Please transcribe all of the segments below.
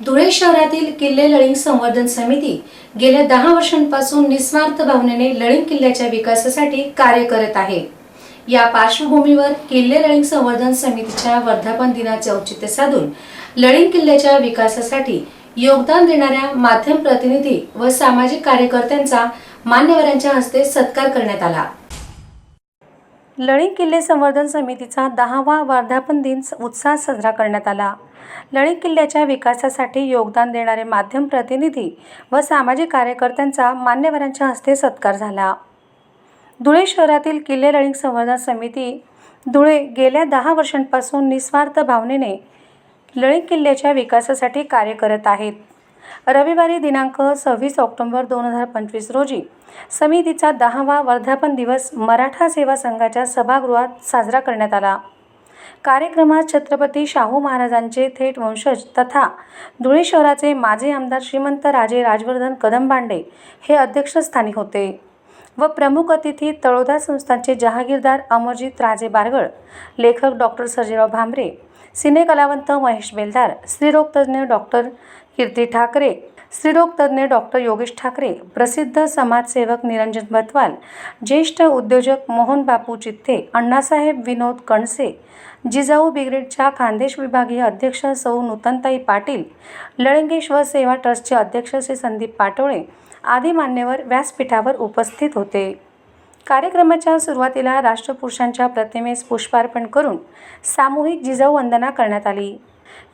धुळे शहरातील किल्ले लळिंग संवर्धन समिती गेल्या दहा वर्षांपासून निस्वार्थ भावनेने लळिंग किल्ल्याच्या विकासासाठी कार्य करत आहे. या पार्श्वभूमीवर किल्ले लळिंग संवर्धन समितीच्या वर्धापन दिनाचे औचित्य साधून लळिंग किल्ल्याच्या विकासासाठी योगदान देणाऱ्या माध्यम प्रतिनिधी व सामाजिक कार्यकर्त्यांचा मान्यवरांच्या हस्ते सत्कार करण्यात आला. लळिंग किल्ले संवर्धन समितीचा दहावा वर्धापन दिन उत्साह उत्साहात साजरा करण्यात आला. लळिंग किल्ल्याच्या विकासासाठी योगदान देणारे माध्यम प्रतिनिधी व सामाजिक कार्यकर्त्यांचा मान्यवरांच्या हस्ते सत्कार झाला. धुळे शहरातील किल्ले लळिंग संवर्धन समिती धुळे गेल्या दहा वर्षांपासून निस्वार्थ भावनेने लळिंग किल्ल्याच्या विकासासाठी कार्य करत आहेत. रविवारी दिनांक सव्वीस ऑक्टोंबर दोन हजार पंचवीस रोजी समितीचा दहावा वर्धापन दिवस मराठा सेवा संघाच्या सभागृहात साजरा करण्यात आला. कार्यक्रमात छत्रपती शाहू महाराजांचे थेट वंशज तथा धुळे शहराचे माजी आमदार श्रीमंत राजे राजवर्धन कदमबांडे हे अध्यक्षस्थानी होते व प्रमुख अतिथी तळोदा संस्थांचे जहागीरदार अमरजित राजे बारगळ लेखक डॉक्टर सर्जेराव भांबरे सिने कलावंत महेश बेलदार स्त्रीरोगतज्ञ डॉक्टर कीर्ती ठाकरे स्त्रीरोगतज्ञ डॉक्टर योगेश ठाकरे प्रसिद्ध समाजसेवक निरंजन भतवाल ज्येष्ठ उद्योजक मोहन बापू चित्ते अण्णासाहेब विनोद कणसे जिजाऊ ब्रिगेडच्या खानदेश विभागीय अध्यक्ष सौ नूतनताई पाटील लळंगेश्वर सेवा ट्रस्टचे अध्यक्ष श्री संदीप पाटोळे आदी मान्यवर व्यासपीठावर उपस्थित होते. कार्यक्रमाच्या सुरुवातीला राष्ट्रपुरुषांच्या प्रतिमेस पुष्पार्पण करून सामूहिक जिजाऊ वंदना करण्यात आली.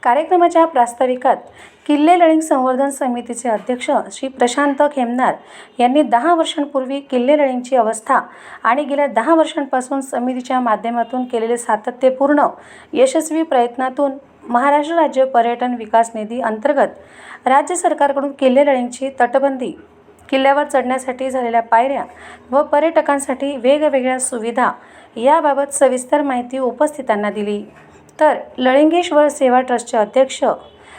कार्यक्रमाच्या प्रास्ताविकात किल्ले लळिंग संवर्धन समितीचे अध्यक्ष श्री प्रशांत खेमनार यांनी दहा वर्षांपूर्वी किल्ले लळिंगची अवस्था आणि गेल्या दहा वर्षांपासून समितीच्या माध्यमातून केलेले सातत्यपूर्ण यशस्वी प्रयत्नातून महाराष्ट्र राज्य पर्यटन विकास निधी अंतर्गत राज्य सरकारकडून किल्ले लळिंगची तटबंदी किल्ल्यावर चढण्यासाठी झालेल्या पायऱ्या व पर्यटकांसाठी वेगवेगळ्या सुविधा याबाबत सविस्तर माहिती उपस्थितांना दिली. तर लळिंगेश्वर सेवा ट्रस्टचे अध्यक्ष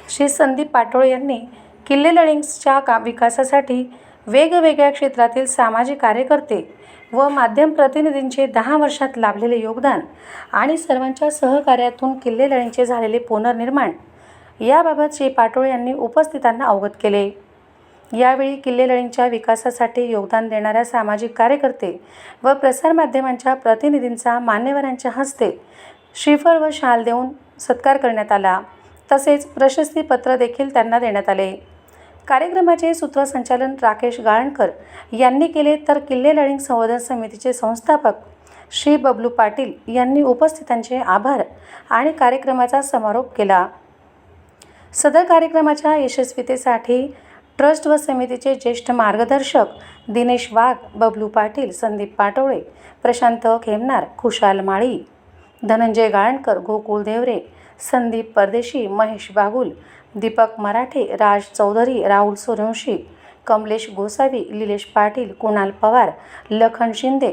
श्री संदीप पाटोळे यांनी किल्ले लळिंगच्या का विकासासाठी वेगवेगळ्या क्षेत्रातील सामाजिक कार्यकर्ते व माध्यम प्रतिनिधींचे दहा वर्षात लाभलेले योगदान आणि सर्वांच्या सहकार्यातून किल्ले लळिंगचे झालेले पुनर्निर्माण याबाबत श्री पाटोळे यांनी उपस्थितांना अवगत केले. यावेळी किल्ले लळिंगच्या विकासासाठी योगदान देणाऱ्या सामाजिक कार्यकर्ते व प्रसारमाध्यमांच्या प्रतिनिधींचा मान्यवरांच्या हस्ते श्रीफळ व शाल देऊन सत्कार करण्यात आला. तसेच प्रशस्तीपत्र देखील त्यांना देण्यात आले. कार्यक्रमाचे सूत्रसंचालन राकेश गाळणकर यांनी केले तर किल्ले लढिंग संवर्धन समितीचे संस्थापक श्री बबलू पाटील यांनी उपस्थितांचे आभार आणि कार्यक्रमाचा समारोप केला. सदर कार्यक्रमाच्या यशस्वीतेसाठी ट्रस्ट व समितीचे ज्येष्ठ मार्गदर्शक दिनेश वाघ बबलू पाटील संदीप पाटोळे प्रशांत खेमनार खुशाल माळी धनंजय गाळणकर गोकुळ देवरे संदीप परदेशी महेश बागुल दीपक मराठे राज चौधरी राहुल सूर्यवंशी कमलेश गोसावी लिलेश पाटील कुणाल पवार लखन शिंदे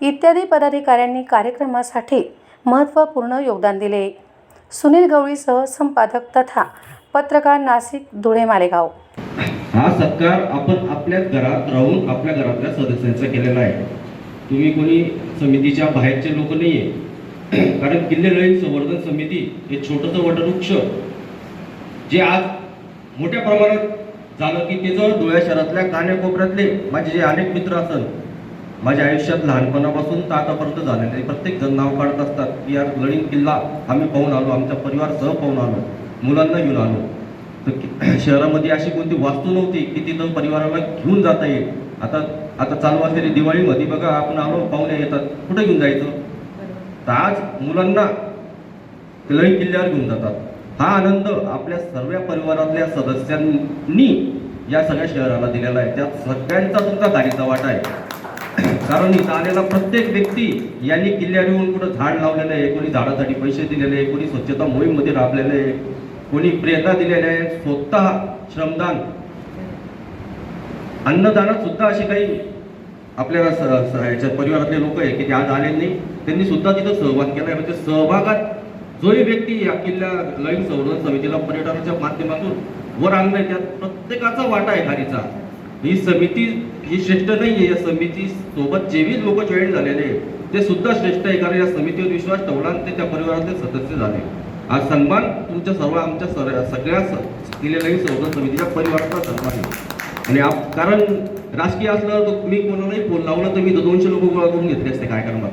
इत्यादी पदाधिकाऱ्यांनी कार्यक्रमासाठी महत्त्वपूर्ण योगदान दिले. सुनील गवळीसह संपादक तथा पत्रकार नाशिक धुळे मालेगाव. हा सत्कार आपण आपल्याच घरात राहून आपल्या घरातल्या सदस्यांचा केलेला आहे. तुम्ही कोणी समितीच्या बाहेरचे लोक नाहीये. कारण किल्ले लळींग संवर्धन समिती हे छोटंसं वटवृक्ष जे आज मोठ्या प्रमाणात झालं की त्याचं डोळ्या शहरातल्या कान्याकोपऱ्यातले माझे जे अनेक मित्र असत माझ्या आयुष्यात लहानपणापासून तर आतापर्यंत झालेले प्रत्येक जण नाव काढत असतात की यार लळीन किल्ला आम्ही पाहून आलो आमचा परिवार सह पाहून आलो मुलांना घेऊन आलो. तर शहरामध्ये अशी कोणती वास्तू नव्हती की तिथं परिवाराला घेऊन जाता येईल. आता आता चालू असलेली दिवाळीमध्ये बघा आपण आलो पाहुणे येतात. कुठे घेऊन जायचं? तर आज मुलांना लई किल्ल्यावर घेऊन जातात. हा आनंद आपल्या सर्व परिवारातल्या सदस्यांनी या सगळ्या शहराला दिलेला आहे. त्यात सगळ्यांचा तुमचा धारीचा वाटा आहे. कारण इथं आलेला प्रत्येक व्यक्ती यांनी किल्ल्यावर येऊन कुठं झाड लावलेलं आहे कोणी झाडासाठी पैसे दिलेले आहे कोणी स्वच्छता मोहीममध्ये राबलेले आहे कोणी प्रेरणा दिलेल्या आहे स्वतः श्रमदान. अन्नदानात सुद्धा अशी काही आपल्या याच्यात परिवारातले लोक आहे की ते आज आले नाही. त्यांनी सुद्धा तिथं सहभाग केला. आहे म्हणजे सहभागात जोही व्यक्ती या किल्ल्या लईन संवर्धन समितीला पर्यटनाच्या माध्यमातून वर आणलंय. त्यात प्रत्येकाचा वाटा आहे खारीचा ही समिती ही श्रेष्ठ नाही आहे या समिती सोबत जेवी लोक जॉईन झालेले ते सुद्धा श्रेष्ठ आहे. कारण या समितीवर विश्वास ठेवला आणि ते त्या परिवारातले सदस्य झाले. हा सन्मान तुमच्या सर्व आमच्या सर- सगळ्या स- संवर्धन समितीच्या परिवाराचा सन्मान आहे. आणि कारण राजकीय असलं तर मी कोणालाही फोन लावला तर मी दोनशे लोक गोळा करून घेतले असते. काय करणार?